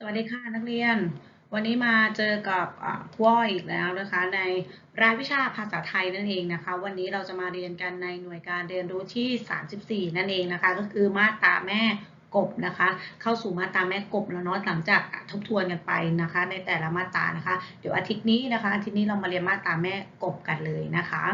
สวัสดีค่ะนักเรียน วันนี้มาเจอกับอ่าครูอ้อยอีกแล้วนะคะ ในรายวิชาภาษาไทยนั่นเองนะคะ วันนี้เราจะมาเรียนกันในหน่วยการเรียนรู้ที่ 34 นั่นเองนะคะ ก็คือมาตราแม่กบนะคะ เข้าสู่มาตราแม่กบแล้วเนาะหลังจากทบทวนกันไปนะคะ ในแต่ละมาตรานะคะ เดี๋ยวอาทิตย์นี้นะคะอาทิตย์นี้เรามาเรียนมาตราแม่กบกันเลยนะคะ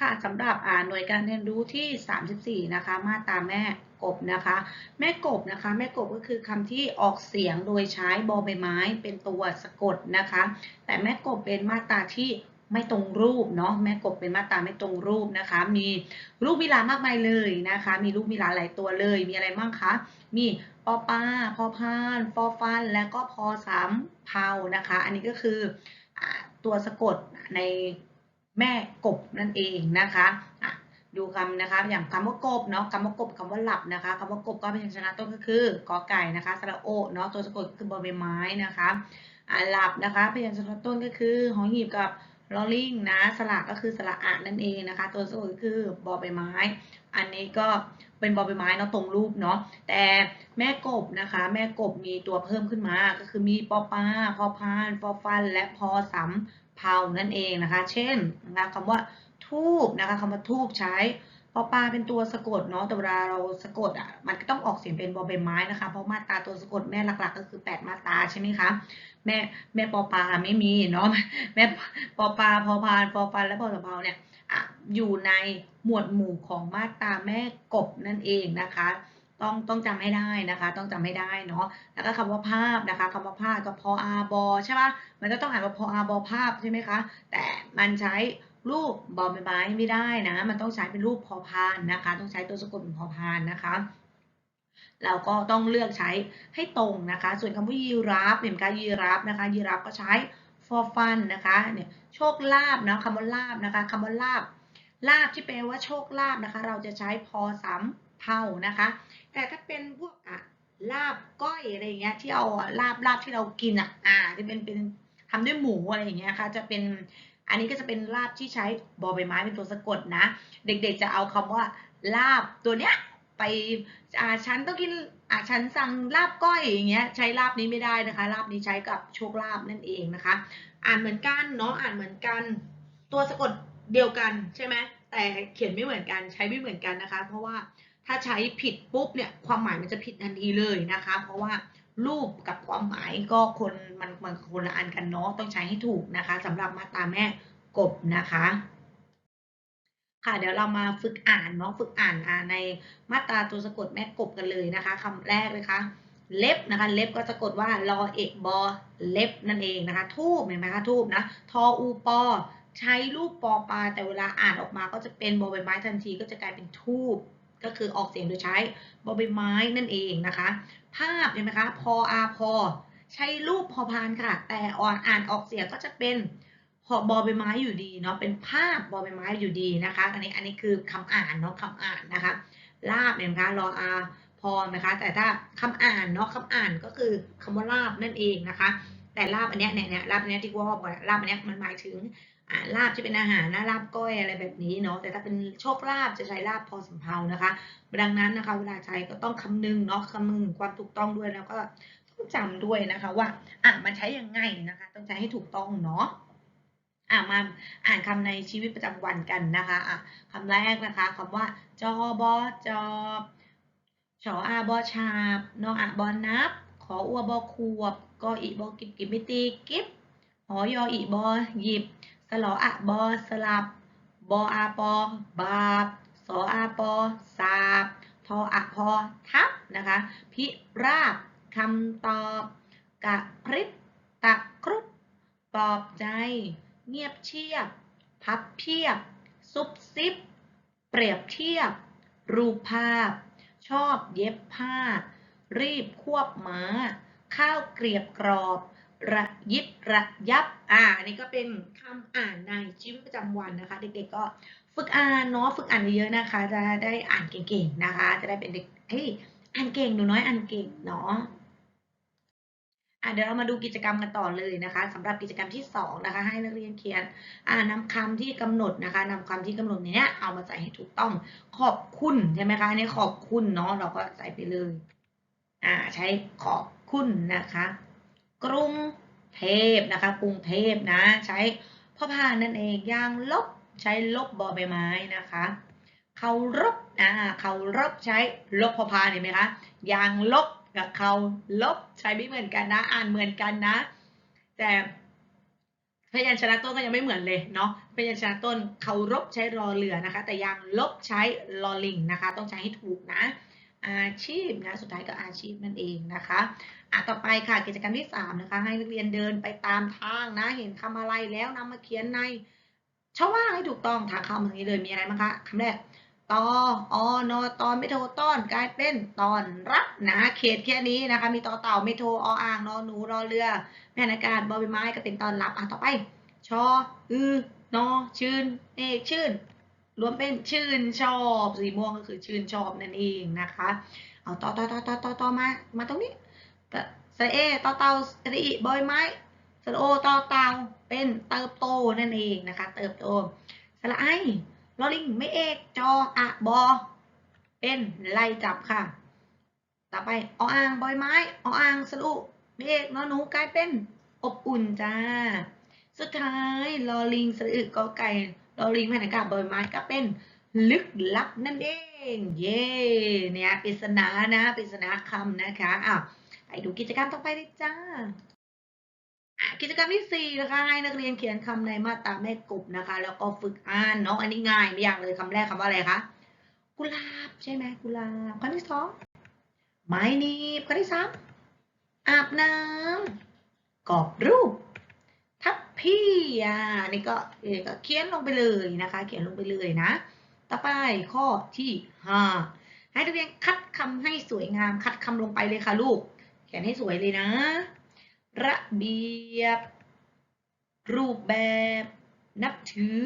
ค่ะสำหรับอ่าหน่วยการเรียนรู้ที่ 34 นะคะ มาตราแม่ กบนะคะ แม่กบนะคะ แม่กบก็คือคำที่ออกเสียงโดยใช้บอใบไม้เป็นตัวสะกดนะคะ แต่แม่กบเป็นมาตราที่ไม่ตรงรูปเนาะแม่กบเป็นมาตราไม่ตรงรูปนะคะ มีรูปวิลามากมายเลยนะคะ มีรูปวิลาหลายตัวเลย มีอะไรบ้างคะ มีปอปลาพอพานฟอฟัน และก็พอสามเผานะคะ อันนี้ก็คือตัวสะกดในแม่กบนั่นเองนะคะ ดูคำนะคะ อย่างคำว่ากบเนาะคำว่ากบคำว่าหลับนะคะคำว่ากบก็เป็นชนะต้นก็คือกอไก่นะคะสระโอเนาะตัวสะกดก็คือบอใบไม้นะคะอ่าหลับนะคะพยัญชนะต้นก็คือหอหีบกับลอลิงนะสระก็คือสระอะนั่นเองนะคะ ตัวสะกดก็คือบอใบไม้ อันนี้ก็เป็นบอใบไม้เนาะตรงรูปเนาะแต่แม่กบนะคะ แม่กบมีตัวเพิ่มขึ้นมา ก็คือมีปอปลาพอพานฟอฟัน และพอสำเภานั่นเองนะคะ เช่นนะคะคำว่า ทูบนะคะคำว่าทูบใช้ปอปลาเป็นตัวสะกดเนาะแต่เวลาเราสะกดอะมันก็ต้องออกเสียงเป็นบอใบไม้นะคะเพราะมาตราตัวสะกดแม่หลักๆ ก็คือ 8 มาตราใช่ไหมคะแม่แม่ปอปลาไม่มีเนาะแม่ปอปลาพอพานฟอฟันและพอสำเภาเนี่ยอะอยู่ในหมวดหมู่ของมาตราแม่กบนั่นเองนะคะ ต้องต้องจำให้ได้นะคะ ต้องจำให้ได้เนาะแล้วก็คำว่าภาพนะคะคำว่าภาพก็พออาบอใช่ปะมันก็ต้องอ่านว่าพออาบอภาพใช่ไหมคะแต่มันใช้ รูปบอใบไม้ไม่ได้นะ มันต้องใช้เป็นรูปพอพานนะคะ ต้องใช้ตัวสะกดเป็นพอพานนะคะ เราก็ต้องเลือกใช้ให้ตรงนะคะ ส่วนคำว่ายีราฟเป็นการยีราฟนะคะ ยีราฟก็ใช้ for fun นะคะเนี่ยโชคลาภเนาะคำว่าลาบนะคะคำว่าลาบลาบที่แปลว่าโชคลาภนะคะ เราจะใช้พอสามเท่านะคะ แต่ถ้าเป็นพวกอะลาบก้อยอะไรอย่างเงี้ยที่เอาลาบลาบที่เรากินอะอ่าจะเป็นเป็นทำด้วยหมูอะไรอย่างเงี้ยค่ะจะเป็น อันนี้ก็จะเป็นลาบที่ใช้บอใบไม้เป็นตัวสะกดนะ เด็กๆจะเอาคำว่าลาบตัวเนี้ยไปอ่าฉันต้องกินอ่าฉันสั่งลาบก้อยอย่างเงี้ยใช้ลาบนี้ไม่ได้นะคะ ลาบนี้ใช้กับโชคลาบนั่นเองนะคะ อ่านเหมือนกันเนาะอ่านเหมือนกัน ตัวสะกดเดียวกันใช่ไหมแต่เขียนไม่เหมือนกันใช้ไม่เหมือนกันนะคะ เพราะว่าถ้าใช้ผิดปุ๊บเนี่ยความหมายมันจะผิดทันทีเลยนะคะ เพราะว่า รูปกับความหมายก็คนมันมันคนละอันกันเนาะต้องใช้ให้ถูกนะคะสำหรับมาตราแม่กบนะคะ ค่ะเดี๋ยวเรามาฝึกอ่านเนาะฝึกอ่านอ่าในมาตราตัวสะกดแม่กบกันเลยนะคะคำแรกเลยค่ะเล็บนะคะเล็บก็สะกดว่ารอเอกบอเล็บนั่นเองนะคะทูบเห็นไหมคะทูบนะทออูปอใช้รูปปอปลาแต่เวลาอ่านออกมาก็จะเป็นบอใบไม้ทันทีก็จะกลายเป็นทูบ ก็คือออกเสียงโดยใช้บอใบไม้นั่นเองนะคะ ภาพเห็นไหมคะพออาพอใช้รูปพอพานค่ะ แต่อ่อนอ่านออกเสียงก็จะเป็นพอบอใบไม้อยู่ดีเนาะเป็นภาพบอใบไม้อยู่ดีนะคะ อันนี้อันนี้คือคำอ่านเนาะคำอ่านนะคะลาบเห็นไหมคะรออาพอนะคะ แต่ถ้าคำอ่านเนาะคำอ่านก็คือคำว่าลาบนั่นเองนะคะ แต่ลาบอันเนี้ยเนี่ยเนี่ยลาบอันเนี้ยที่ว่าบอกลาบอันเนี้ยมันหมายถึงอ่าลาบที่เป็นอาหารนะลาบก้อยอะไรแบบนี้เนาะแต่ถ้าเป็นโชคลาบจะใช้ลาบพอสำเภานะคะ ดังนั้นนะคะเวลาใช้ก็ต้องคำนึงเนาะคำนึงความถูกต้องด้วยแล้วก็ต้องจำด้วยนะคะว่าอะมันใช้ยังไงนะคะ ต้องใช้ให้ถูกต้องเนาะอะมาอ่านคำในชีวิตประจำวันกันนะคะอะคำแรกนะคะคำว่าจอบอจอบชออาบอชาบนออะบอนับ ขออัวบอขวบ กออีบอกิบกิบมิตีกิบหอยออีบอหยิบ สลออะบอสลับบออาปอบาบสออาปอสาบทออะพอทับนะคะพิราบคำตอบกะพริบตะครุบปลอบใจ เงียบเชียบ พับเพียบ ซุบซิบ เปรียบเทียบ รูปภาพ ชอบเย็บผ้า รีบควบม้า ข้าวเกลียบกรอบ ระยิบระยับ อ่าอันนี้ก็เป็นคำอ่านในชีวิตประจำวันนะคะ เด็กๆก็ฝึกอ่านเนาะฝึกอ่านเยอะๆนะคะ จะได้อ่านเก่งๆนะคะ จะได้เป็นเด็กเฮ้ยอ่านเก่งหนูน้อยอ่านเก่งเนาะอะเดี๋ยวเรามาดูกิจกรรมกันต่อเลยนะคะสำหรับกิจกรรมที่สองนะคะ ให้นักเรียนเขียนอ่านำคำที่กำหนดนะคะนำคำที่กำหนดเนี้ยเอามาใส่ให้ถูกต้องขอบคุณใช่ไหมคะอันขอบคุณเนาะเราก็ใส่ไปเลย อ่า ใช้ขอบ คุณนะคะ กรุงเทพนะคะ กรุงเทพนะ ใช้พ่อพานนั่นเองยางลบใช้ลบบอใบไม้นะคะเคารพอ่าเคารพใช้ลบพอพานเห็นไหมคะยางลบกับเคารพใช้ไม่เหมือนกันนะ อ่านเหมือนกันนะ แต่พยัญชนะต้นก็ยังไม่เหมือนเลยเนาะพยัญชนะต้นเคารพใช้รอเรือนะคะ แต่ยางลบใช้ลอลิงนะคะ ต้องใช้ให้ถูกนะ อาชีพนะสุดท้ายก็อาชีพนั่นเองนะคะอะต่อไปค่ะกิจกรรมที่3นะคะให้นักเรียนเดินไปตามทางนะ เห็นคำอะไรแล้วนำมาเขียนในช่องว่างให้ถูกต้องทางคำตรงนี้เลยมีอะไรบ้างคะคำแรกตออนอตอนไม่โทรต้อนกลายเป็นตอนรับนะเขตแค่นี้นะคะ มีต่อเต่าไม่โทรออ่างนอหนูรอเรือ แม่นากาศบอใบไม้ก็เป็นตอนรับอะต่อไปชออือนอชื่นเอกชื่น รวมเป็นชื่นชอบ สีม่วงก็คือชื่นชอบนั่นเองนะคะ เอาต่อต่อต่อต่อต่อต่อมา มาตรงนี้สระเอต่อเตาสระอีบอยไม้สระโอต่อเตาเป็นเติบโตนั่นเองนะคะ เติบโตสระไอลอลิงไม่เอกจออะบอ เป็นไล่จับค่ะ ต่อไปออ่างบอยไม้ออ่างสระอุไม่เอกนอหนูกลายเป็นอบอุ่นจ้า สุดท้ายลอลิงสระอึกอไก่ ลอลิงแผ่นอากาศบอยไม้ก็เป็นลึกลับนั่นเอง เย่เนี่ยปริศนานะปริศนาคำนะคะอ้าวไปดูกิจกรรมต่อไปเลยจ้ากิจกรรมที่สี่นะคะให้นักเรียนเขียนคำในมาตราแม่กบนะคะ แล้วก็ฝึกอ่านเนาะอันนี้ง่ายไม่ยากเลยคำแรกคำว่าอะไรคะกุหลาบใช่ไหมกุหลาบคำที่สองไม้หนีบคำที่สามอาบน้ำกรอบรูป ทัพพี่อ่านี่ก็เขียนลงไปเลยนะคะ เขียนลงไปเลยนะ ต่อไปข้อที่ห้าให้นักเรียนคัดคำให้สวยงาม คัดคำลงไปเลยค่ะลูก เขียนให้สวยเลยนะ ระเบียบ รูปแบบ นับถือ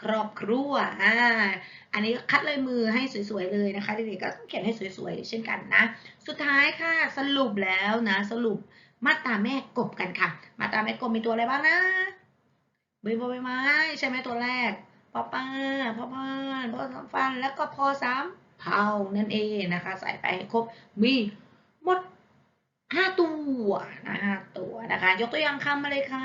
ครอบครัวอ่าอันนี้คัดเลยมือให้สวยๆเลยนะคะเด็กๆก็ต้องเขียนให้สวยๆเช่นกันนะ สุดท้ายค่ะสรุปแล้วนะสรุป มาตราแม่กบกันค่ะ มาตราแม่กบมีตัวอะไรบ้างนะใบบัวใบไม้ใช่ไหมตัวแรกปอป้าพ่อพานพอสามฟันแล้วก็พอสามเผานั่นเองนะคะ ใส่ไปให้ครบมีหมดห้าตัวนะห้าตัวนะคะ ยกตัวอย่างคำมาเลยค่ะ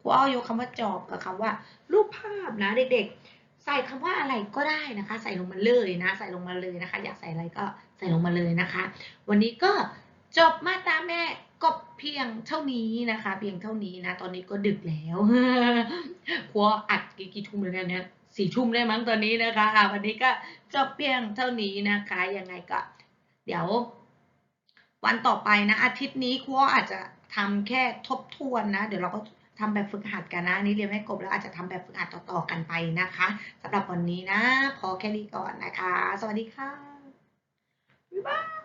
ครูอ้อยกคำว่าจอบกับคำว่า รูปภาพนะเด็กๆ ใส่คำว่าอะไรก็ได้นะคะ ใส่ลงมาเลยนะ ใส่ลงมาเลยนะคะ อยากใส่อะไรก็ใส่ลงมาเลยนะคะ วันนี้ก็จบมาตราแม่ กบเพียงเท่านี้นะคะ เพียงเท่านี้นะ ตอนนี้ก็ดึกแล้วครัวอัดกี่กี่ทุ่มแล้วเนี่ยสี่ทุ่มได้มั้งตอนนี้นะคะอะวันนี้ก็จบเพียงเท่านี้นะคะยังไงก็ เดี๋ยว วันต่อไปนะ อาทิตย์นี้ครัวอาจจะทำแค่ทบทวนนะ เดี๋ยวเราก็ทำแบบฝึกหัดกันนะนี่เรียนไม่กบแล้วอาจจะทำแบบฝึกหัดต่อๆกันไปนะคะสำหรับวันนี้นะ พอแค่นี้ก่อนนะคะ สวัสดีค่ะบ๊ายบาย